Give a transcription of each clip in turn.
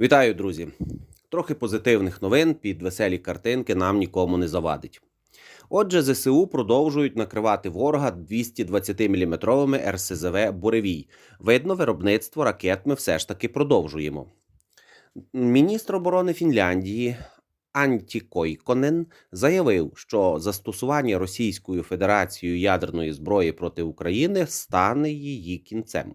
Вітаю, друзі! Трохи позитивних новин під веселі картинки нам нікому не завадить. Отже, ЗСУ продовжують накривати ворога 220-мм РСЗВ Буревій. Видно, виробництво ракет ми все ж таки продовжуємо. Міністр оборони Фінляндії Анті Койконен заявив, що застосування Російською Федерацією ядерної зброї проти України стане її кінцем.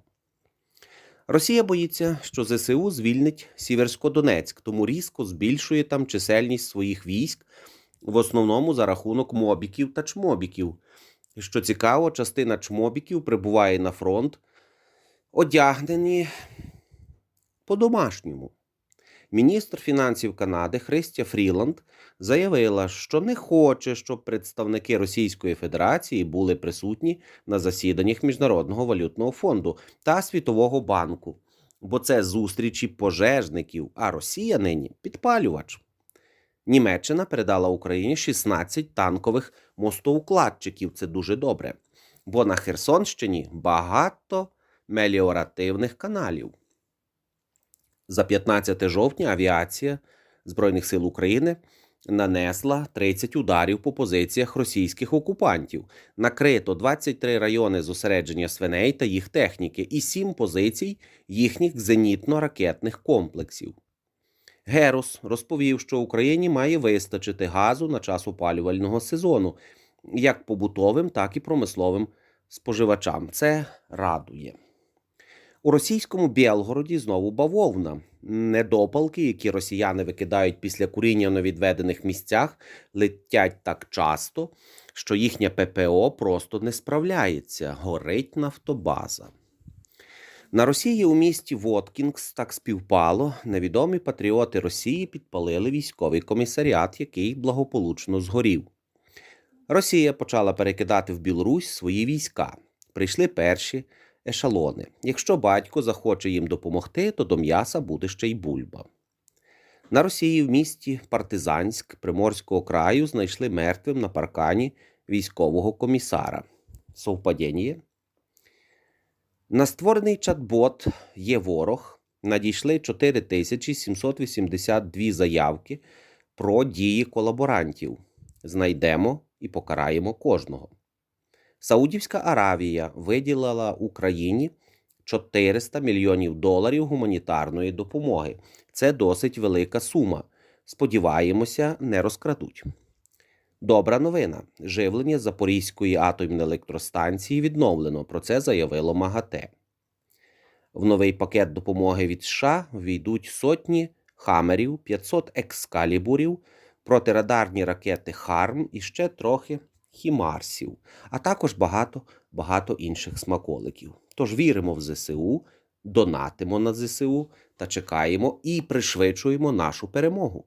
Росія боїться, що ЗСУ звільнить Сіверсько-Донецьк, тому різко збільшує там чисельність своїх військ, в основному за рахунок мобіків та чмобіків. Що цікаво, частина чмобіків прибуває на фронт, одягнені по-домашньому. Міністр фінансів Канади Христя Фріланд заявила, що не хоче, щоб представники Російської Федерації були присутні на засіданнях Міжнародного валютного фонду та Світового банку, бо це зустрічі пожежників, а Росія нині підпалювач. Німеччина передала Україні 16 танкових мостоукладчиків. Це дуже добре. Бо на Херсонщині багато меліоративних каналів. За 15 жовтня авіація Збройних сил України нанесла 30 ударів по позиціях російських окупантів. Накрито 23 райони зосередження свиней та їх техніки і 7 позицій їхніх зенітно-ракетних комплексів. Герус розповів, що Україні має вистачити газу на час опалювального сезону, як побутовим, так і промисловим споживачам. Це радує. У російському Білгороді знову бавовна. Недопалки, які росіяни викидають після куріння на відведених місцях, летять так часто, що їхня ППО просто не справляється. Горить нафтобаза. На Росії у місті Воткінгс так співпало. Невідомі патріоти Росії підпалили військовий комісаріат, який благополучно згорів. Росія почала перекидати в Білорусь свої війська. Прийшли перші ешалони. Якщо батько захоче їм допомогти, то до м'яса буде ще й бульба. На Росії в місті Партизанськ Приморського краю знайшли мертвим на паркані військового комісара. Совпадіння? На створений чат-бот є ворог. Надійшли 4782 заявки про дії колаборантів. Знайдемо і покараємо кожного. Саудівська Аравія виділила Україні 400 мільйонів доларів гуманітарної допомоги. Це досить велика сума. Сподіваємося, не розкрадуть. Добра новина. Живлення Запорізької атомної електростанції відновлено. Про це заявило МАГАТЕ. В новий пакет допомоги від США війдуть сотні хамерів, 500 екскалібурів, протирадарні ракети Харм і ще трохи хімарсів, а також багато багато інших смаколиків. Тож віримо в ЗСУ, донатимо на ЗСУ та чекаємо і пришвидшуємо нашу перемогу.